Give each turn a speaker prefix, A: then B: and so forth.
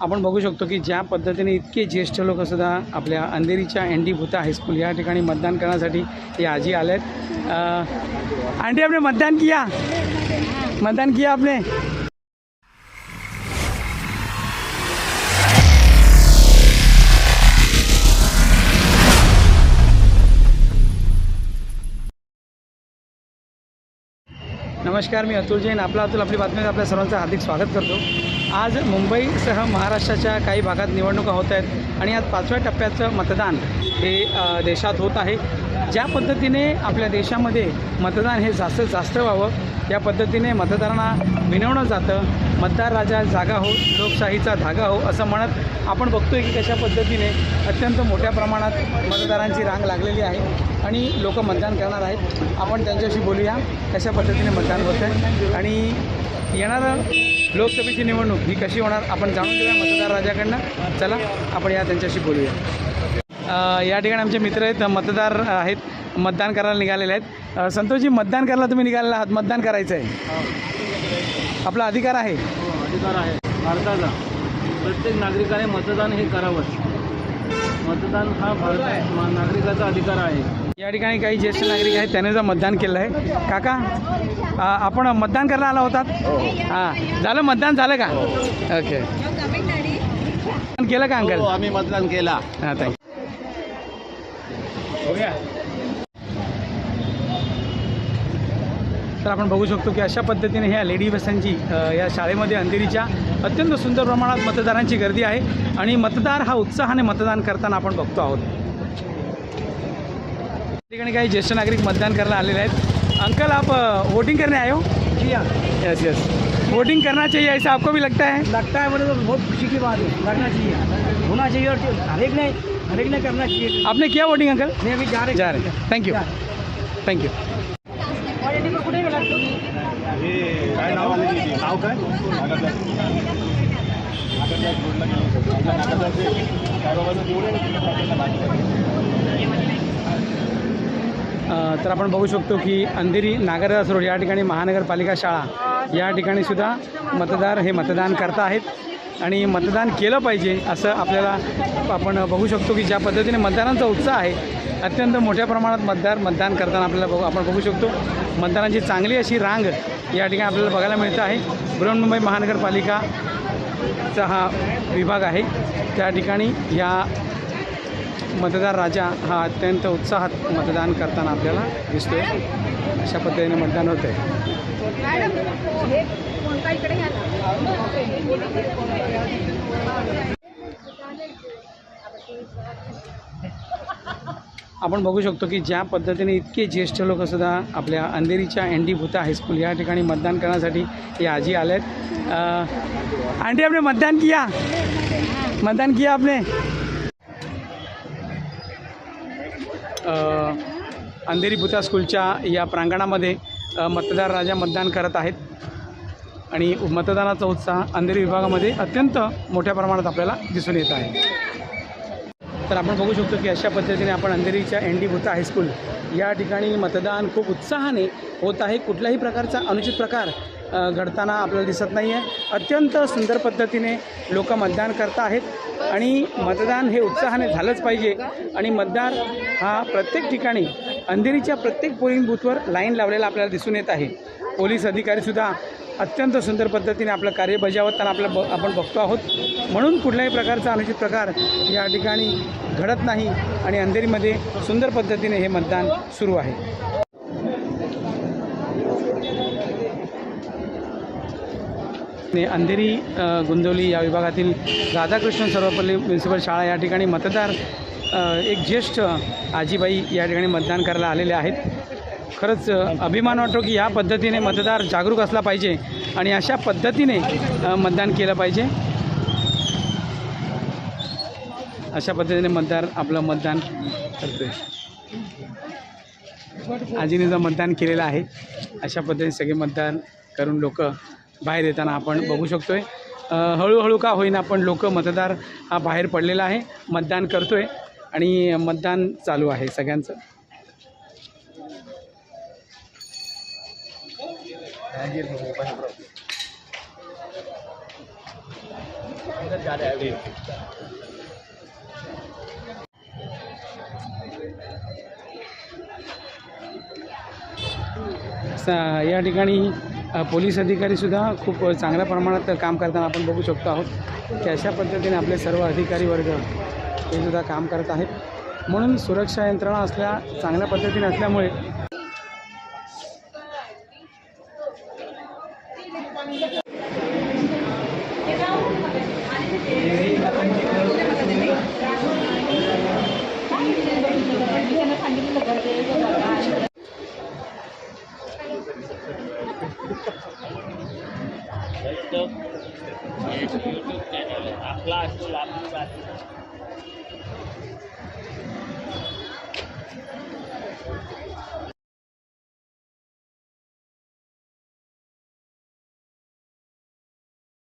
A: आपण बघू शकतो की ज्या पद्धतीने इतके ज्येष्ठ लोकसुद्धा आपल्या अंधेरीच्या N D Bhuta high school या ठिकाणी मतदान करण्यासाठी हे आजी आले आहेत आंटी आपने मतदान किया? मतदान किया आपने नमस्कार मी अतुल जैन. आपला अतुल आपली बातमीत आपल्या सर्वांचं हार्दिक स्वागत करतो. आज मुंबईसह महाराष्ट्राच्या काही भागात निवडणुका होत आहेत आणि आज पाचव्या टप्प्याचं मतदान हे देशात होत आहे. ज्या पद्धतीने आपल्या देशामध्ये मतदान हे जास्तीत जास्त व्हावं या पद्धतीने मतदारांना विनवणं जातं. मतदार राजा जागा हो लोकशाहीचा धागा हो असं म्हणत आपण बघतोय की कशा पद्धतीने अत्यंत मोठ्या प्रमाणात मतदारांची रांग लागलेली आहे आणि लोक मतदान करणार आहेत. आपण त्यांच्याशी बोलूया कशा पद्धतीने मतदान होत आहे आणि येणारं लोकसभेची निवडणूक ही कशी होणार आपण जाणून घेऊया मतदार राजाकडनं. चला आपण या त्यांच्याशी बोलूया. या ठिकाणी आमचे मित्र आहेत मतदार आहेत मतदान करायला निघालेले आहेत. संतोषजी मतदान करायला तुम्ही निघालेला आहात. मतदान करायचं आहे आपला अधिकार आहे.
B: हो, अधिकार आहे. भारताचा प्रत्येक नागरिकाने मतदान हे करावंच मतदान हा भारत नागरिकाचा अधिकार आहे.
A: या ठिकाणी काही ज्येष्ठ नागरिक आहेत त्याने जर मतदान केलं आहे काका आपण मतदान करायला आला होतात? हां. झालं मतदान? झालं का? ओके. मतदान केलं का अंकल?
B: आम्ही मतदान केला.
A: हां थँक्यू तर आपण बघू शकतो की अशा पद्धतीने ह्या लेडी बसांची या शाळेमध्ये अंधेरीच्या अत्यंत सुंदर प्रमाणात मतदारांची गर्दी आहे आणि मतदार हा उत्साहाने मतदान करताना आपण बघतो आहोत. या ठिकाणी काही ज्येष्ठ नागरिक मतदान करायला आलेले आहेत. अंकल आप वोटिंग करने आए हो?
B: जी हाँ
A: यस यस वोटिंग करना चाहिए ऐसा आपको भी लगता है?
B: लगता है तो बहुत खुशी की बात है। करना चाहिए। होना चाहिए और हर एक ने हर एक ने करना चाहिए।
A: आपने किया वोटिंग अंकल?
B: मैं अभी जा रहे
A: जा रहे थँक्यू थँक्यू
B: कुठे काय?
A: तर आपण बघू शकतो की अंधेरी नागरदास रोड या ठिकाणी महानगरपालिका शाळा या ठिकाणी सुद्धा मतदार हे मतदान करता आहेत. आणि मतदान केलं पाहिजे असं आपल्याला आपण बघू शकतो की ज्या पद्धतीने मतदारांचा उत्साह आहे अत्यंत मोठ्या प्रमाणात मतदार मतदान करताना आपल्याला बघू आपण बघू शकतो. मतदारांची चांगली अशी रांग या ठिकाणी आपल्याला बघायला मिळतं आहे. बृहन्मुंबई महानगरपालिकाचा हा विभाग आहे. त्या ठिकाणी या मतदार राजा हा अत्यंत उत्साहात मतदान करताना आपल्याला दिसतोय. अशा पद्धतीने मतदान होत आहे आपण बघू शकतो की ज्या पद्धतीने इतके ज्येष्ठ लोकसुद्धा आपल्या अंधेरीच्या N D Bhuta high school या ठिकाणी मतदान करण्यासाठी हे आजी आले आहेत आंटी आपने मतदान किया? मतदान किया आपने? अंधेरी भूता स्कूलच्या या प्रांगणामध्ये मतदार राजा मतदान करत आहेत. आणि मतदानाचा उत्साह अंधेरी विभागामध्ये अत्यंत मोठ्या प्रमाणात आपल्याला दिसून येत आहे. तर आपण बघू शकतो की अशा पद्धतीने आपण अंधेरीच्या N D Bhuta high school या ठिकाणी मतदान खूप उत्साहाने होत आहे. कुठल्याही प्रकारचा अनुचित प्रकार घडताना आपल्याला दिसत नाही आहे अत्यंत सुंदर पद्धतीने लोक मतदान करत आहेत आणि मतदान हे उत्साहाने झालंच पाहिजे. आणि मतदार हा प्रत्येक ठिकाणी अंधेरीच्या प्रत्येक पोलिंग बूथवर लाईन लावलेला आपल्याला दिसून येत आहे. पोलीस अधिकारीसुद्धा अत्यंत सुंदर पद्धतीने आपलं कार्य बजावताना आपलं ब आपण बघतो आहोत. म्हणून कुठल्याही प्रकारचा अनुचित प्रकार या ठिकाणी घडत नाही आणि अंधेरीमध्ये सुंदर पद्धतीने हे मतदान सुरू आहे. ने अंधेरी गुंजवली या विभागातील राधाकृष्ण सर्वपल्ली म्युन्सिपल शाळा या ठिकाणी मतदार एक ज्येष्ठ आजीबाई या ठिकाणी मतदान करायला आलेले आहेत. खरंच अभिमान वाटतो की या पद्धतीने मतदार जागरूक असला पाहिजे आणि अशा पद्धतीने मतदान केलं पाहिजे. अशा पद्धतीने मतदार आपलं मतदान करतोय. आजीने जर मतदान केलेलं आहे अशा पद्धतीने सगळे मतदान करून लोक बाहेर येताना आपण बघू शकतोय. आहे हळूहळू का होईना पण लोक मतदार हा बाहेर पडलेला आहे. मतदान करतोय आणि मतदान चालू आहे सगळ्यांचं. या ठिकाणी पोलीस अधिकारीसुद्धा खूप चांगल्या प्रमाणात काम करताना आपण बघू शकतो आहोत की अशा पद्धतीने आपले सर्व अधिकारी वर्ग हे सुद्धा काम करत आहेत. म्हणून सुरक्षा यंत्रणा असल्या चांगल्या पद्धतीने असल्यामुळे
C: यूट्यूब चॅनल आपला असतो आपली बातमी